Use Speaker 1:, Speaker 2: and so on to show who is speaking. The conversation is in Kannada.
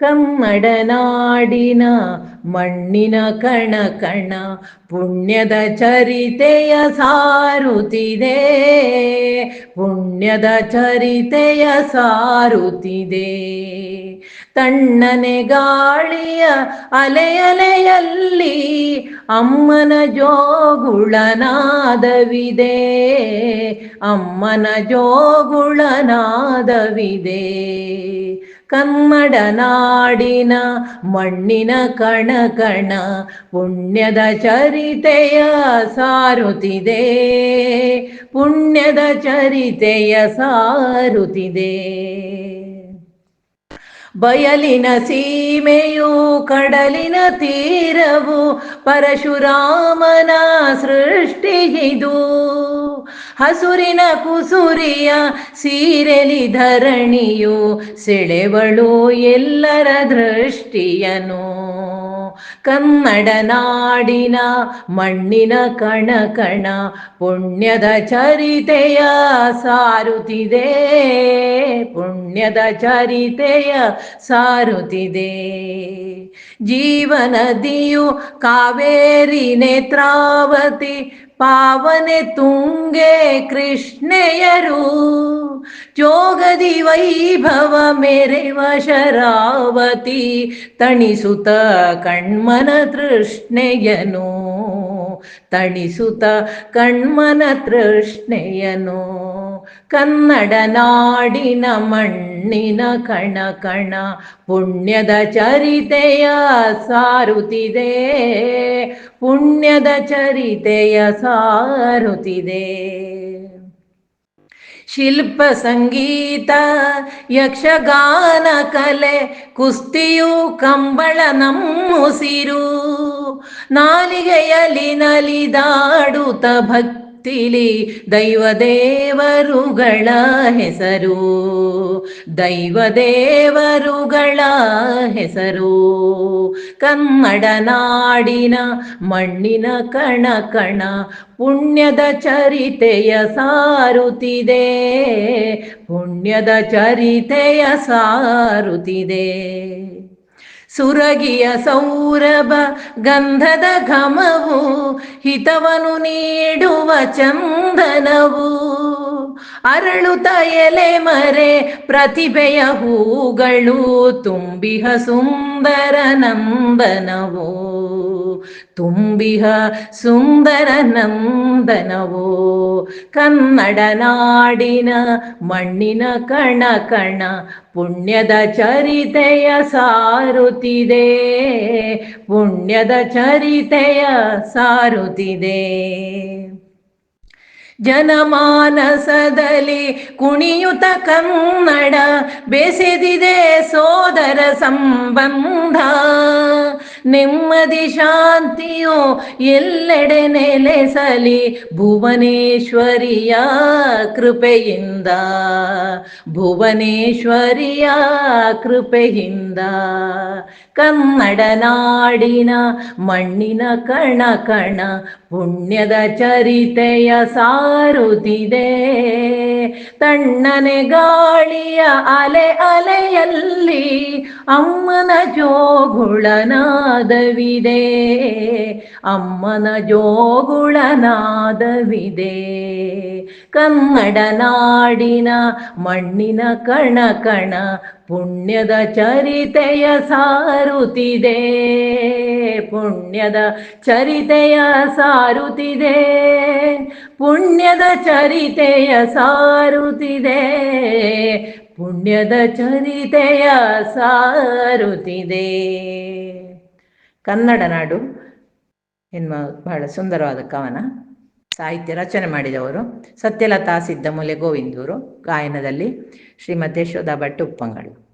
Speaker 1: ಕನ್ನಡ ನಾಡಿನ ಮಣ್ಣಿನ ಕಣ ಕಣ ಪುಣ್ಯದ ಚರಿತೆಯ ಸಾರುತ್ತಿದೆ ಪುಣ್ಯದ ಚರಿತೆಯ ಸಾರುತ್ತಿದೆ ತಣ್ಣನೆ ಗಾಳಿಯ ಅಲೆಯಲೆಯಲ್ಲಿ ಅಮ್ಮನ ಜೋಗುಳನಾದವಿದೆ. ಅಮ್ಮನ ಜೋಗುಳನಾದವಿದೆ. ಕನ್ನಡ ನಾಡಿನ ಮಣ್ಣಿನ ಕಣ ಕಣ, ಪುಣ್ಯದ ಚರಿತೆಯ ಸಾರುತ್ತಿದೆ ಪುಣ್ಯದ ಚರಿತೆಯ ಸಾರುತ್ತಿದೆ ಬಯಲಿನ ಸೀಮೆಯು ಕಡಲಿನ ತೀರವು ಪರಶುರಾಮನ ಸೃಷ್ಟಿಗಿದು ಹಸುರಿನ ಕುಸುರಿಯ ಸೀರೆಲಿ ಧರಣಿಯು ಸೆಳೆವಳು ಎಲ್ಲರ ದೃಷ್ಟಿಯನು. ಕನ್ನಡ ನಾಡಿನ ಮಣ್ಣಿನ ಕಣ ಕಣ ಪುಣ್ಯದ ಚರಿತೆಯ ಸಾರುತ್ತಿದೆ ಪುಣ್ಯದ ಚರಿತೆಯ ಸಾರುತ್ತಿದೆ ಜೀವನದಿಯು ಕಾವೇರಿ ನೇತ್ರಾವತಿ ಪಾವನೆ ತುಂಗೆ ಕೃಷ್ಣೆಯರು ಜೋಗದಿ ವೈಭವ ಮೆರೆವ ಶರಾವತಿ ತಣಿಸುತ ಕಣ್ಮನ ತೃಷ್ಣೆಯನು, ತಣಿಸುತ ಕಣ್ಮನ ತೃಷ್ಣೆಯನು. ಕನ್ನಡ ನಾಡಿನ ಮಣ್ಣಿನ ಕಣ ಕಣ, ಪುಣ್ಯದ ಚರಿತೆಯ ಸಾರುತ್ತಿದೆ. ಪುಣ್ಯದ ಚರಿತೆಯ ಸಾರುತ್ತಿದೆ ಶಿಲ್ಪ ಸಂಗೀತ ಯಕ್ಷಗಾನ ಕಲೆ ಕುಸ್ತಿಯು ಕಂಬಳ ನಮ್ಮುಸಿರು ನಾಲಿಗೆಯಲ್ಲಿ ನಲಿದಾಡುತ್ತ ಭಕ್ತಿಲಿ ದೈವ ದೇವರುಗಳ ಹೆಸರು. ದೈವ ದೇವರುಗಳ ಹೆಸರು. ಕನ್ನಡ ನಾಡಿನ ಮಣ್ಣಿನ ಕಣ ಕಣ ಪುಣ್ಯದ ಚರಿತೆಯ ಸಾರುತ್ತಿದೆ ಪುಣ್ಯದ ಚರಿತೆಯ ಸಾರುತ್ತಿದೆ ಸುರಗಿಯ ಸೌರಭ ಗಂಧದ ಘಮವು ಹಿತವನು ನೀಡುವ ಚಂದನವು. ಅರಳು ಎಲೆ ಮರೆ ಪ್ರತಿಭೆಯ ಹೂಗಳು ತುಂಬಿಹ ಸುಂದರ ನಂದನವು. ತುಂಬಿಹ ಸುಂದರ ನಂದನವೋ ಕನ್ನಡ ನಾಡಿನ ಮಣ್ಣಿನ ಕಣ ಕಣ, ಪುಣ್ಯದ ಚರಿತೆಯ ಸಾರುತ್ತಿದೆ ಪುಣ್ಯದ ಚರಿತೆಯ ಸಾರುತ್ತಿದೆ ಜನಮಾನಸದಲ್ಲಿ ಕುಣಿಯುತ ಕನ್ನಡ, ಬೆಸೆದಿದೆ ಸೋದರ ಸಂಬಂಧ. ನೆಮ್ಮದಿ ಶಾಂತಿಯು ಎಲ್ಲೆಡೆ ನೆಲೆಸಲಿ ಭುವನೇಶ್ವರಿಯ ಕೃಪೆಯಿಂದ ಭುವನೇಶ್ವರಿಯ ಕೃಪೆಯಿಂದ. ಕನ್ನಡ ನಾಡಿನ ಮಣ್ಣಿನ ಕಣ ಕಣ, ಪುಣ್ಯದ ಚರಿತೆಯ ಸಾರುತ್ತಿದೆ ತಣ್ಣನೆ ಗಾಳಿಯ ಅಲೆ ಅಲೆಯಲ್ಲಿ ಅಮ್ಮನ ಜೋಗುಳನಾದವಿದೆ. ಅಮ್ಮನ ಜೋಗುಳನಾದವಿದೆ. ಕನ್ನಡ ನಾಡಿನ ಮಣ್ಣಿನ ಕಣ ಕಣ ಪುಣ್ಯದ ಚರಿತೆಯ ಸಾರುತ್ತಿದೆ ಪುಣ್ಯದ ಚರಿತೆಯ ಸಾರುತ್ತಿದೆ ಪುಣ್ಯದ ಚರಿತೆಯ ಸಾರುತ್ತಿದೆ ಪುಣ್ಯದ ಚರಿತೆಯ ಸಾರುತ್ತಿದೆ ಕನ್ನಡ ನಾಡು ಎನ್ನುವ ಬಹಳ ಸುಂದರವಾದ ಕವನ. ಸಾಹಿತ್ಯ ರಚನೆ ಮಾಡಿದವರು ಸತ್ಯಲತಾ ಸಿದ್ದಮೂಲೆ ಗೋವಿಂದೂರು, ಗಾಯನದಲ್ಲಿ ಶ್ರೀಮತಿ ಯಶೋಧ ಭಟ್ ಉಪ್ಪಂಗಳು